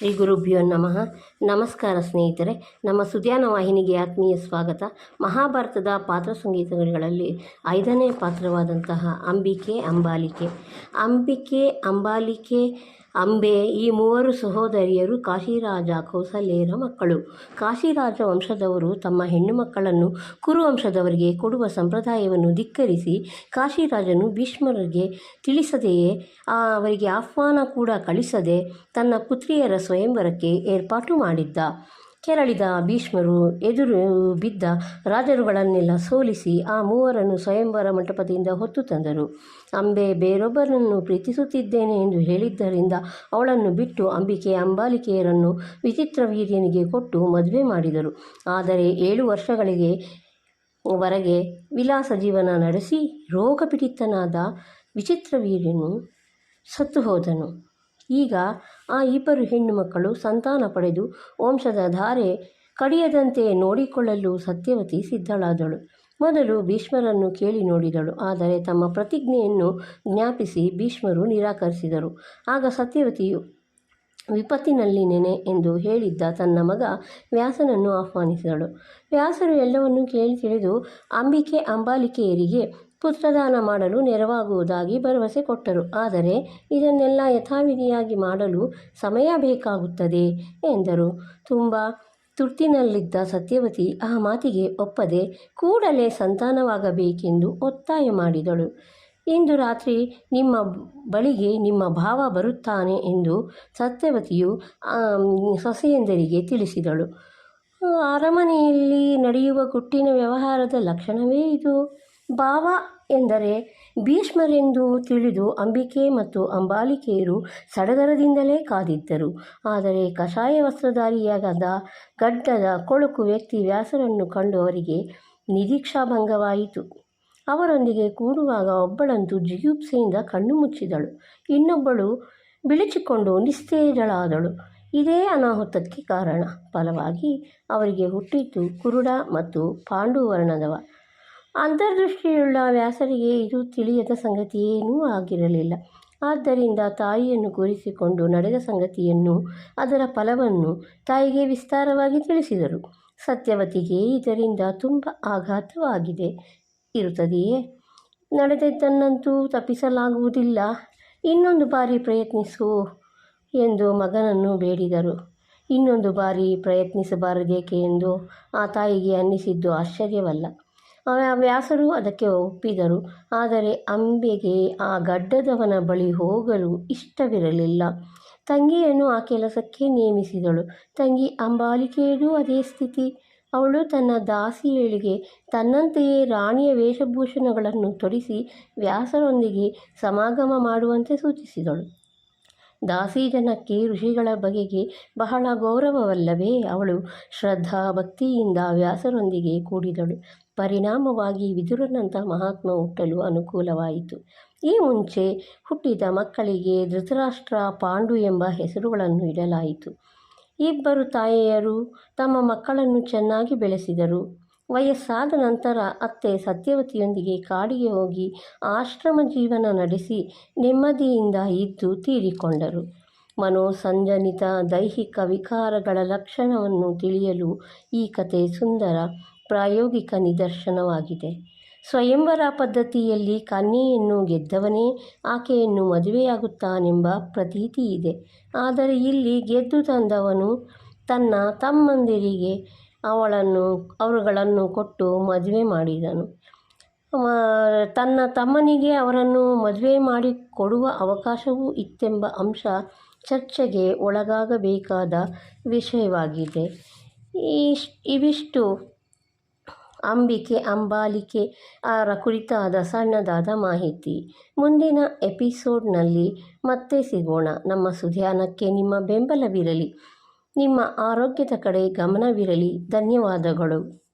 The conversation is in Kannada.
ಶ್ರೀ ಗುರುಭ್ಯೋ ನಮಃ. ನಮಸ್ಕಾರ ಸ್ನೇಹಿತರೆ, ನಮ್ಮ ಸುದ್ಯಾನ ವಾಹಿನಿಗೆ ಆತ್ಮೀಯ ಸ್ವಾಗತ. ಮಹಾಭಾರತದ ಪಾತ್ರ ಸಂಗೀತಗಳಲ್ಲಿ ಐದನೇ ಪಾತ್ರವಾದಂತಹ ಅಂಬಿಕೆ ಅಂಬಾಲಿಕೆ. ಅಂಬಿಕೆ ಅಂಬಾಲಿಕೆ ಅಂಬೆ, ಈ ಮೂವರು ಸಹೋದರಿಯರು ಕಾಶಿರಾಜ ಕೌಸಲ್ಯರ ಮಕ್ಕಳು. ಕಾಶಿರಾಜ ವಂಶದವರು ತಮ್ಮ ಹೆಣ್ಣು ಮಕ್ಕಳನ್ನು ಕುರುವಂಶದವರಿಗೆ ಕೊಡುವ ಸಂಪ್ರದಾಯವನ್ನು ಧಿಕ್ಕರಿಸಿ, ಕಾಶಿರಾಜನು ಭೀಷ್ಮರಿಗೆ ತಿಳಿಸದೆಯೇ ಅವರಿಗೆ ಆಹ್ವಾನ ಕೂಡ ಕಳಿಸದೆ ತನ್ನ ಪುತ್ರಿಯರ ಸ್ವಯಂವರಕ್ಕೆ ಏರ್ಪಾಟು ಮಾಡಿದ್ದ. ಕೆರಳಿದ ಭೀಷ್ಮರು ಎದುರು ಬಿದ್ದ ರಾಜರುಗಳನ್ನೆಲ್ಲ ಸೋಲಿಸಿ ಆ ಮೂವರನ್ನು ಸ್ವಯಂವರ ಮಂಟಪದಿಂದ ಹೊತ್ತು ತಂದರು. ಅಂಬೆ ಬೇರೊಬ್ಬರನ್ನು ಪ್ರೀತಿಸುತ್ತಿದ್ದೇನೆ ಎಂದು ಹೇಳಿದ್ದರಿಂದ ಅವಳನ್ನು ಬಿಟ್ಟು ಅಂಬಿಕೆ ಅಂಬಾಲಿಕೆಯರನ್ನು ವಿಚಿತ್ರ ವೀರ್ಯನಿಗೆ ಕೊಟ್ಟು ಮದುವೆ ಮಾಡಿದರು. ಆದರೆ ಏಳು ವರ್ಷಗಳಿಗೆ ವರೆಗೆ ವಿಲಾಸ ಜೀವನ ನಡೆಸಿ ರೋಗಪೀಡಿತನಾದ ವಿಚಿತ್ರ ವೀರ್ಯನು ಸತ್ತು ಹೋದನು. ಈಗ ಆ ಇಬ್ಬರು ಹೆಣ್ಣು ಮಕ್ಕಳು ಸಂತಾನ ಪಡೆದು ವಂಶದ ಧಾರೆ ಕಡಿಯದಂತೆ ನೋಡಿಕೊಳ್ಳಲು ಸತ್ಯವತಿ ಸಿದ್ಧಳಾದಳು. ಮೊದಲು ಭೀಷ್ಮರನ್ನು ಕೇಳಿ ನೋಡಿದಳು, ಆದರೆ ತಮ್ಮ ಪ್ರತಿಜ್ಞೆಯನ್ನು ಜ್ಞಾಪಿಸಿ ಭೀಷ್ಮರು ನಿರಾಕರಿಸಿದರು. ಆಗ ಸತ್ಯವತಿಯು ವಿಪತ್ತಿನಲ್ಲಿ ನೆನೆ ಎಂದು ಹೇಳಿದ್ದ ತನ್ನ ಮಗ ವ್ಯಾಸನನ್ನು ಆಹ್ವಾನಿಸಿದಳು. ವ್ಯಾಸರು ಎಲ್ಲವನ್ನೂ ಕೇಳಿ ತಿಳಿದು, ಅಂಬಿಕೆ ಅಂಬಾಲಿಕೆಯರಿಗೆ ಪುತ್ರದಾನ ಮಾಡಲು ನೆರವಾಗುವುದಾಗಿ ಭರವಸೆ ಕೊಟ್ಟರು. ಆದರೆ, ಇದನ್ನೆಲ್ಲ ಯಥಾವಿಧಿಯಾಗಿ ಮಾಡಲು ಸಮಯ ಬೇಕಾಗುತ್ತದೆ ಎಂದರು. ತುಂಬ ತುರ್ತಿನಲ್ಲಿದ್ದ ಸತ್ಯವತಿ ಆ ಮಾತಿಗೆ ಒಪ್ಪದೆ ಕೂಡಲೇ ಸಂತಾನವಾಗಬೇಕೆಂದು ಒತ್ತಾಯ ಮಾಡಿದಳು. ಇಂದು ರಾತ್ರಿ ನಿಮ್ಮ ಬಳಿಗೆ ನಿಮ್ಮ ಭಾವ ಬರುತ್ತಾನೆ ಎಂದು ಸತ್ಯವತಿಯು ಸೊಸೆಯಂದರಿಗೆ ತಿಳಿಸಿದಳು. ಅರಮನೆಯಲ್ಲಿ ನಡೆಯುವ ಗುಟ್ಟಿನ ವ್ಯವಹಾರದ ಲಕ್ಷಣವೇ ಇದು? ಭಾವ ಎಂದರೆ ಭೀಷ್ಮರೆಂದು ತಿಳಿದು ಅಂಬಿಕೆ ಮತ್ತು ಅಂಬಾಲಿಕೆಯರು ಸಡಗರದಿಂದಲೇ ಕಾದಿದ್ದರು. ಆದರೆ ಕಷಾಯ ವಸ್ತ್ರಧಾರಿಯಾಗದ ಗಡ್ಡದ ಕೊಳುಕು ವ್ಯಕ್ತಿ ವ್ಯಾಸರನ್ನು ಕಂಡು ಅವರಿಗೆ ನಿರೀಕ್ಷಾಭಂಗವಾಯಿತು. ಅವರೊಂದಿಗೆ ಕೂಡುವಾಗ ಒಬ್ಬಳಂತೂ ಜಿಗುಪ್ಸೆಯಿಂದ ಕಣ್ಣು ಮುಚ್ಚಿದಳು. ಇನ್ನೊಬ್ಬಳು ಬಿಳಿಚಿಕೊಂಡು ನಿಸ್ತೇಜಳಾದಳು. ಇದೇ ಅನಾಹುತಕ್ಕೆ ಕಾರಣ. ಫಲವಾಗಿ ಅವರಿಗೆ ಹುಟ್ಟಿತು ಕುರುಡ ಮತ್ತು ಪಾಂಡುವರ್ಣದವ. ಅಂತರ್ದೃಷ್ಟಿಯುಳ್ಳ ವ್ಯಾಸರಿಗೆ ಇದು ತಿಳಿಯದ ಸಂಗತಿಯೇನೂ ಆಗಿರಲಿಲ್ಲ. ಆದ್ದರಿಂದ ತಾಯಿಯನ್ನು ಕೂರಿಸಿಕೊಂಡು ನಡೆದ ಸಂಗತಿಯನ್ನು, ಅದರ ಫಲವನ್ನು ತಾಯಿಗೆ ವಿಸ್ತಾರವಾಗಿ ತಿಳಿಸಿದರು. ಸತ್ಯವತಿಗೆ ಇದರಿಂದ ತುಂಬ ಆಘಾತವಾಗಿದೆ. ಇರುತ್ತದೆಯೇ? ನಡೆದದ್ದನ್ನಂತೂ ತಪ್ಪಿಸಲಾಗುವುದಿಲ್ಲ. ಇನ್ನೊಂದು ಬಾರಿ ಪ್ರಯತ್ನಿಸು ಎಂದು ಮಗನನ್ನು ಬೇಡಿದರು. ಇನ್ನೊಂದು ಬಾರಿ ಪ್ರಯತ್ನಿಸಬಾರದೇಕೆ ಎಂದು ಆ ತಾಯಿಗೆ ಅನ್ನಿಸಿದ್ದು ಆಶ್ಚರ್ಯವಲ್ಲ. ವ್ಯಾಸರು ಅದಕ್ಕೆ ಒಪ್ಪಿದರು. ಆದರೆ ಅಂಬೆಗೆ ಆ ಗಡ್ಡದವನ ಬಳಿ ಹೋಗಲು ಇಷ್ಟವಿರಲಿಲ್ಲ. ತಂಗಿಯನ್ನು ಆ ಕೆಲಸಕ್ಕೆ ನೇಮಿಸಿದಳು. ತಂಗಿ, ಅಂಬಾಲಿಕೆಯದು ಅದೇ ಸ್ಥಿತಿ. ಅವಳು ತನ್ನ ದಾಸಿಯಳಿಗೆ ತನ್ನಂತೆಯೇ ರಾಣಿಯ ವೇಷಭೂಷಣಗಳನ್ನು ತೊಡಿಸಿ ವ್ಯಾಸರೊಂದಿಗೆ ಸಮಾಗಮ ಮಾಡುವಂತೆ ಸೂಚಿಸಿದಳು. ದಾಸಿ ಜನಕ್ಕೆ ಋಷಿಗಳ ಬಗೆಗೆ ಬಹಳ ಗೌರವವಲ್ಲವೇ ಅವಳು? ಶ್ರದ್ಧಾ ಭಕ್ತಿಯಿಂದ ವ್ಯಾಸರೊಂದಿಗೆ ಕೂಡಿದಳು. ಪರಿಣಾಮವಾಗಿ ವಿದುರನಂಥ ಮಹಾತ್ಮ ಹುಟ್ಟಲು ಅನುಕೂಲವಾಯಿತು. ಈ ಮುಂಚೆ ಹುಟ್ಟಿದ ಮಕ್ಕಳಿಗೆ ಧೃತರಾಷ್ಟ್ರ ಪಾಂಡು ಎಂಬ ಹೆಸರುಗಳನ್ನು ಇಡಲಾಯಿತು. ಇಬ್ಬರು ತಾಯಿಯರು ತಮ್ಮ ಮಕ್ಕಳನ್ನು ಚೆನ್ನಾಗಿ ಬೆಳೆಸಿದರು. ವಯಸ್ಸಾದ ನಂತರ ಅತ್ತೆ ಸತ್ಯವತಿಯೊಂದಿಗೆ ಕಾಡಿಗೆ ಹೋಗಿ ಆಶ್ರಮ ಜೀವನ ನಡೆಸಿ ನೆಮ್ಮದಿಯಿಂದ ಇದ್ದು ತೀರಿಕೊಂಡರು. ಮನೋಸಂಜನಿತ ದೈಹಿಕ ವಿಕಾರಗಳ ಲಕ್ಷಣವನ್ನು ತಿಳಿಯಲು ಈ ಕತೆ ಸುಂದರ, ಪ್ರಾಯೋಗಿಕ ನಿದರ್ಶನವಾಗಿದೆ. ಸ್ವಯಂವರ ಪದ್ಧತಿಯಲ್ಲಿ ಕನ್ಯೆಯನ್ನು ಗೆದ್ದವನೇ ಆಕೆಯನ್ನು ಮದುವೆಯಾಗುತ್ತಾನೆಂಬ ಪ್ರತೀತಿ ಇದೆ. ಆದರೆ ಇಲ್ಲಿ ಗೆದ್ದು ತಂದವನು ತನ್ನ ತಮ್ಮಂದಿರಿಗೆ ಅವಳನ್ನು, ಅವರುಗಳನ್ನು ಕೊಟ್ಟು ಮದುವೆ ಮಾಡಿದನು. ತನ್ನ ತಮ್ಮನಿಗೆ ಅವರನ್ನು ಮದುವೆ ಮಾಡಿ ಕೊಡುವ ಅವಕಾಶವೂ ಇತ್ತೆಂಬ ಅಂಶ ಚರ್ಚೆಗೆ ಒಳಗಾಗಬೇಕಾದ ವಿಷಯವಾಗಿದೆ. ಇವಿಷ್ಟು ಅಂಬಿಕೆ, ಅಂಬಾಲಿಕೆ ಅವರ ಕುರಿತಾದ ಸಣ್ಣದಾದ ಮಾಹಿತಿ. ಮುಂದಿನ ಎಪಿಸೋಡ್ನಲ್ಲಿ ಮತ್ತೆ ಸಿಗೋಣ. ನಮ್ಮ ಸುಧ್ಯಾನಕ್ಕೆ ನಿಮ್ಮ ಬೆಂಬಲವಿರಲಿ. ನಿಮ್ಮ ಆರೋಗ್ಯದ ಕಡೆ ಗಮನವಿರಲಿ. ಧನ್ಯವಾದಗಳು.